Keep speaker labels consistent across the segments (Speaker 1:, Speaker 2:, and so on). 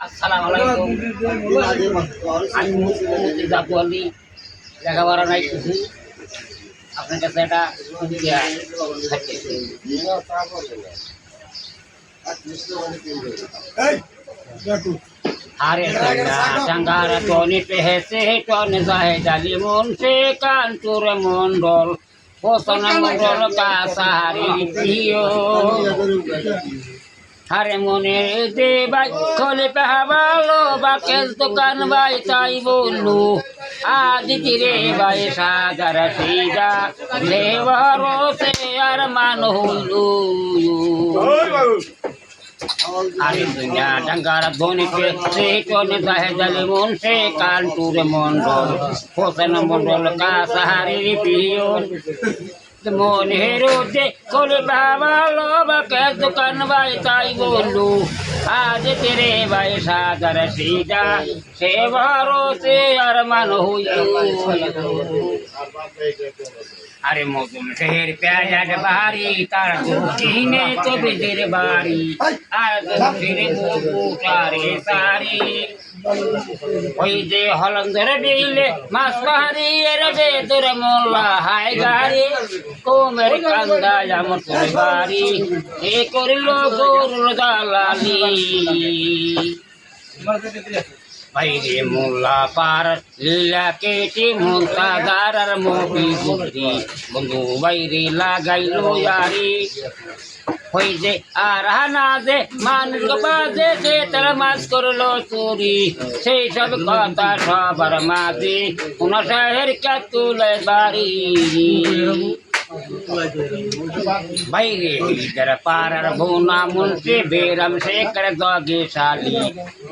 Speaker 1: আসসালামু আলাইকুম। আমি জাতু আলী লেখাপড়া নাই কিছু। আপনার কাছে এটা থাকতেছে হারে চাঙ্গার টনি পেহেছে টনি যাহে জালি মন সে কান্তুর মন্ডল। পোষণ মন্ডল প্রিয় হারে মনে দে ভাই খলে পেহাবালো বাকের দোকান ভাই তাই বললু, আজ রে ভাই সাগার সিজা দেবর সে আর মান হইলু। আরে দুনিয়া ডাঙ্গার ধ্বনি পে সে টনে দাহে জালে মন সে কান্টুরে মন্ডল হোসেন মন্ডল কা সাহারি পিয়ন। মনের কোলে বাবালো বাকে দোকান ভাই তাই বললু, আজ তেরে ভাই সাগর সিজা, সে ভরসে আর মান আরে মজুম শের প্যাজ বাড়ি, তার কিনে তো বিদের বাড়ি আর সারি ওই যে হলম ধরে দিলে মাছ পাহাড়ি এর তোরে মোল্লা হাই গাড়ি, কোমের কান্দা আমার তোরে বাড়ি। এ করিল গরুর দালালি বাইরে মোল্লা পার, লীলা কেটে মোন্তা দারার মবি বুদ্ধি। বন্ধু বাইরে লাগাইল ইয়ারি হই যে আর হানা যে মানুষ বাজে সে তার মাছ করল চুরি। সেই সব কথা সবার মাঝে। কোন শহর কে তুলে বাড়ি। বাইরে ইধর পারার ভুনা মুন্সি বেরম শেখর দগে শালি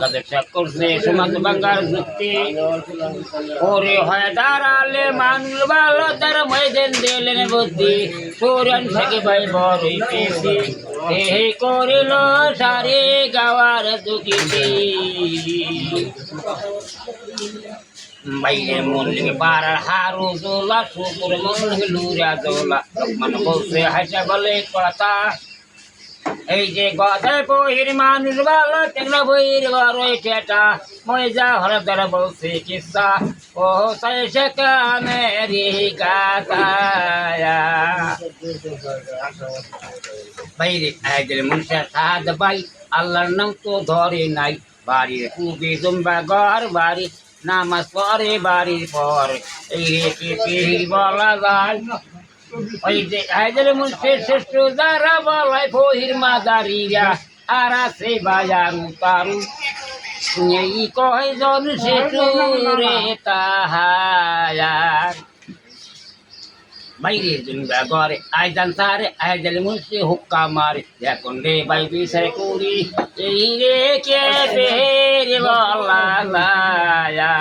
Speaker 1: গদ চক্কর সে সুমত বঙ্গার যুক্তি। ওরে হয় দাঁড়ালে মানুষ ভালো, তার ময়দান দিলেন বুদ্ধি। সুরন থেকে ভাই বড়ই পেশি। এই করিল সারে গাওয়ার দুঃখিতে বাইরে এই যে গদায় মানুষ ভালো তেগলা বহির বড়ই ঠেটা মই যা হর কিসা? ও সে কামেরি গাতায়া। বাইরে আইদের মনুষ্য সাদ বাই আল্লাহর নাম তো ধরে নাই। বাড়ির কুবি জুম্বা ঘর বাড়ি নামাজ পরে বাড়ির পর এই রেখে পেহির বলা যায়। ওই যে হায়দের মনুষ্যের শ্রেষ্ঠ যারা বলাই ফহির মাদারিরা, আর আছে বাজারু তারু এই কয়জন সে তাহার বাইরে জুনবা ঘরে আইজান সারে আইজাল মুন্সি হুক্কা মারে। এখন রে বাই বিসারে কুড়ি এই রে কে বেরে বলা লায়া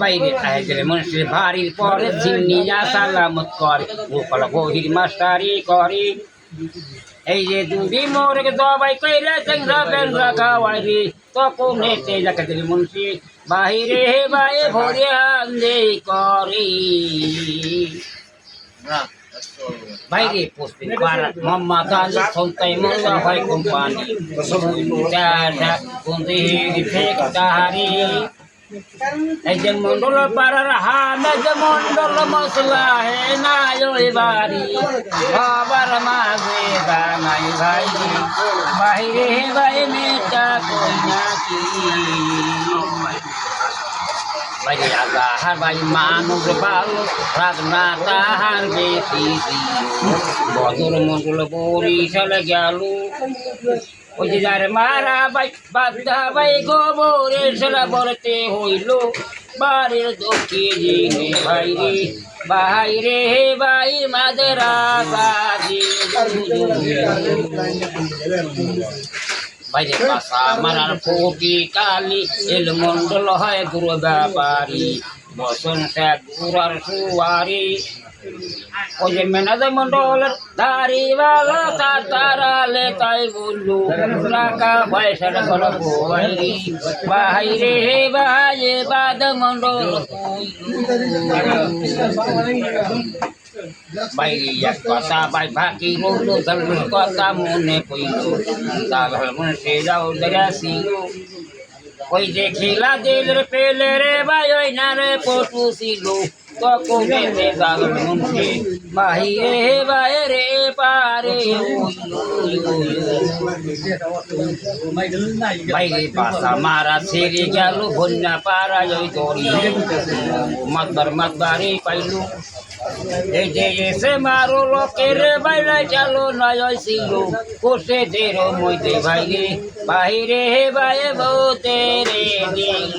Speaker 1: বাইরে আইজাল মুন্সি ভারির পরে জিন্নিয়া সালামত করে, গোপাল বহির মাস্টারি করে। এই যে দুদি মোরে দবাই কইরা সংরা বেনরা খাওয়াই রে তখন নেতে যাকে দিল মুন্সি। বাহিরে বাই ভরে আন্দে করি। বাইরে পোস্টিং করা মাম্মা দাল সন্তাই মোল্লা হয় কোম্পানি। দাদা কুন্দি ফেক তাহারি। এই যে মন্ডল পাড়ার হান যে মন্ডল মশলা হে ওই বাড়ি। বাবার মাঝে দানাই ভাই। বাইরে ভাই মেটা কই নাকি বাইরে আগা হার ভাই মানুষ ভালো রাগনা তাহার বেশি মারা ভাই বাদা ভাই গোবরে সেরা বলতে হইল বাড়ির দক্ষিণে ভাই রে ভাই রে ভাই মাদেরা বাজি বাইরে পাশা মারার ফোটি কালি এল মন্ডল হয় গুরু ব্যাপারী। বসন্ত গুরার সুয়ারি ওই যে মেনাজার মন্ডলের দাড়িওয়ালা তার তারালে তাই বললু টাকা পয়সার ঘর বাইরে বাইরে বাজে বাদ মন্ডল বাইরে এক কথা বাই বাকি রইল ধর্মের কথা মনে পইল দাদা মনে সে যাও দেখাছিল ওই যে খিলা দিল পেলে রে ভাই, ওই না রে পটু ছিল। যেতে দাদন মুন্সি বাহিরে বাইরে পারে বাইরে পাশা মারা ছেড়ে গেল বন্যা পাড়া ওই দড়ি মাতবার মাতবারে পাইলু এই যে এসে মারো লোকের বাইরে চালো নয় ছিল কোষে দের মইতে ভাইরে বাহিরে হে বাইরে রে দিল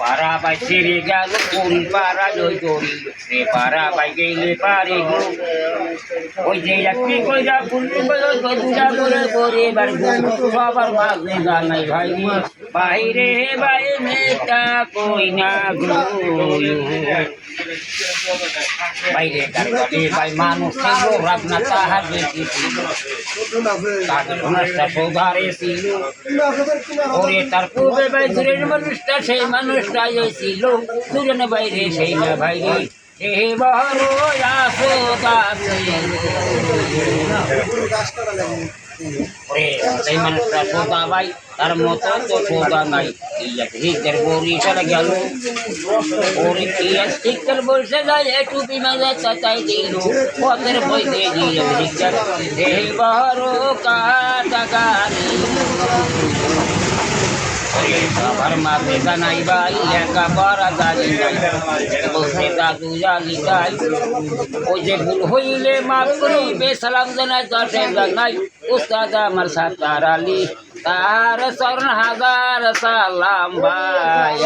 Speaker 1: পারা বাই ছেড়ে গেল কোন বাই বাইরে বাই মেটা কই না বাইরে ভাই মানুষ ছিল রাবনা তাহার বেশি ছিল তাদের সৌধারে ছিল ওরে তার পূর্বে ভাই দূরের মানুষটা, সেই মানুষটা ছিল দুজনে বাইরে, সেই না বড় আসো সেই মানুষটা ভাই, তার মতো তো সোদা নাই। হিতের বড়ি চলে গেল। ঠিকঠাক বলছে যায় একটু বিমানে তাই দিল। কাটা গাড়ি সবার মাঝে জানাই ভাই লেখা পড়া জানি নাই বসে দাদু জানি তাই ওই যে ভুল হইলে মাফ করি বেসালাম জানাই দশে জানাই উস্তাদ আমার সাতার আলী তার স্বর্ণ হাজার সালাম ভাই